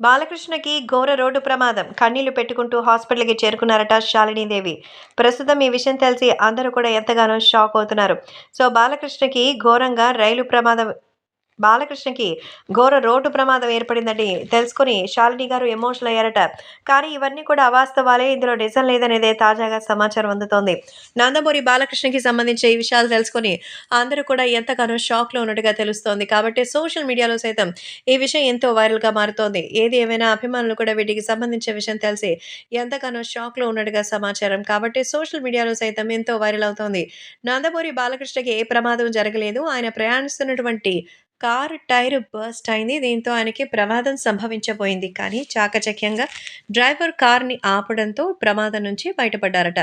బాలకృష్ణకి ఘోర రోడ్డు ప్రమాదం. కన్నీళ్ళు పెట్టుకుంటూ హాస్పిటల్కి చేరుకున్నారట శాలినీదేవి. ప్రస్తుతం ఈ విషయం తెలిసి అందరూ కూడా ఎంతగానో షాక్ అవుతున్నారు. సో బాలకృష్ణకి ఘోరంగా రైలు ప్రమాదం బాలకృష్ణకి ఘోర రోడ్డు ప్రమాదం ఏర్పడిందని తెలుసుకుని శాలిని గారు ఎమోషనల్ అయ్యారట. కానీ ఇవన్నీ కూడా అవాస్తవాలే. ఇందులో నిజం లేదనేదే తాజాగా సమాచారం అందుతోంది. నందమూరి బాలకృష్ణకి సంబంధించి ఈ విషయాలు తెలుసుకుని అందరూ కూడా ఎంతగానో షాక్లో ఉన్నట్టుగా తెలుస్తోంది. కాబట్టి సోషల్ మీడియాలో సైతం ఈ విషయం ఎంతో వైరల్గా మారుతోంది. ఏది ఏమైనా అభిమానులు కూడా వీటికి సంబంధించిన విషయం తెలిసి ఎంతగానో షాక్లో ఉన్నట్టుగా సమాచారం. కాబట్టి సోషల్ మీడియాలో సైతం ఎంతో వైరల్ అవుతోంది. నందమూరి బాలకృష్ణకి ఏ ప్రమాదం జరగలేదు. ఆయన ప్రయాణిస్తున్నటువంటి కార్ టైర్ బర్స్ట్ అయింది. దీంతో ఆయనకి ప్రమాదం సంభవించబోయింది. కానీ చాకచక్యంగా డ్రైవర్ కార్ని ఆపడంతో ప్రమాదం నుంచి బయటపడ్డారట.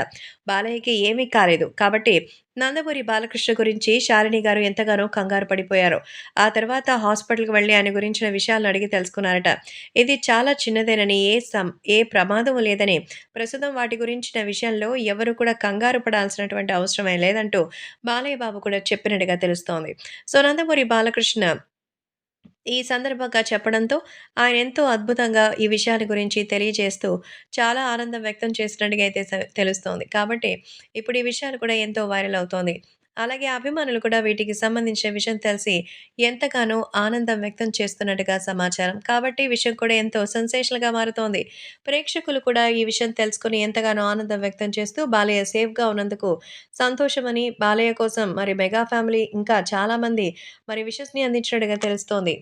బాలయ్యకి ఏమీ కాలేదు. కాబట్టి నందమూరి బాలకృష్ణ గురించి శాలిని గారు ఎంతగానో కంగారు పడిపోయారు. ఆ తర్వాత హాస్పిటల్కి వెళ్ళి ఆయన గురించిన విషయాలను అడిగి తెలుసుకున్నారట. ఇది చాలా చిన్నదేనని ఏ సం ఏ ప్రమాదం లేదని ప్రస్తుతం వాటి గురించిన విషయంలో ఎవరు కూడా కంగారు పడాల్సినటువంటి అవసరమే లేదంటూ బాలయ్య బాబు కూడా చెప్పినట్టుగా తెలుస్తోంది. సో నందమూరి బాలకృష్ణ ఈ సందర్భంగా చెప్పడంతో ఆయన ఎంతో అద్భుతంగా ఈ విషయాల గురించి తెలియజేస్తూ చాలా ఆనందం వ్యక్తం చేసినట్టుగా అయితే తెలుస్తోంది. కాబట్టి ఇప్పుడు ఈ విషయాలు కూడా ఎంతో వైరల్ అవుతోంది. అలాగే అభిమానులు కూడా వీటికి సంబంధించిన విషయం తెలిసి ఎంతగానో ఆనందం వ్యక్తం చేస్తున్నట్టుగా సమాచారం. కాబట్టి విషయం కూడా ఎంతో సెన్సేషనల్గా మారుతోంది. ప్రేక్షకులు కూడా ఈ విషయం తెలుసుకుని ఎంతగానో ఆనందం వ్యక్తం చేస్తూ బాలయ్య సేఫ్గా ఉన్నందుకు సంతోషమని బాలయ్య కోసం మరి మెగా ఫ్యామిలీ ఇంకా చాలామంది మరి విషస్ని అందించినట్టుగా తెలుస్తోంది.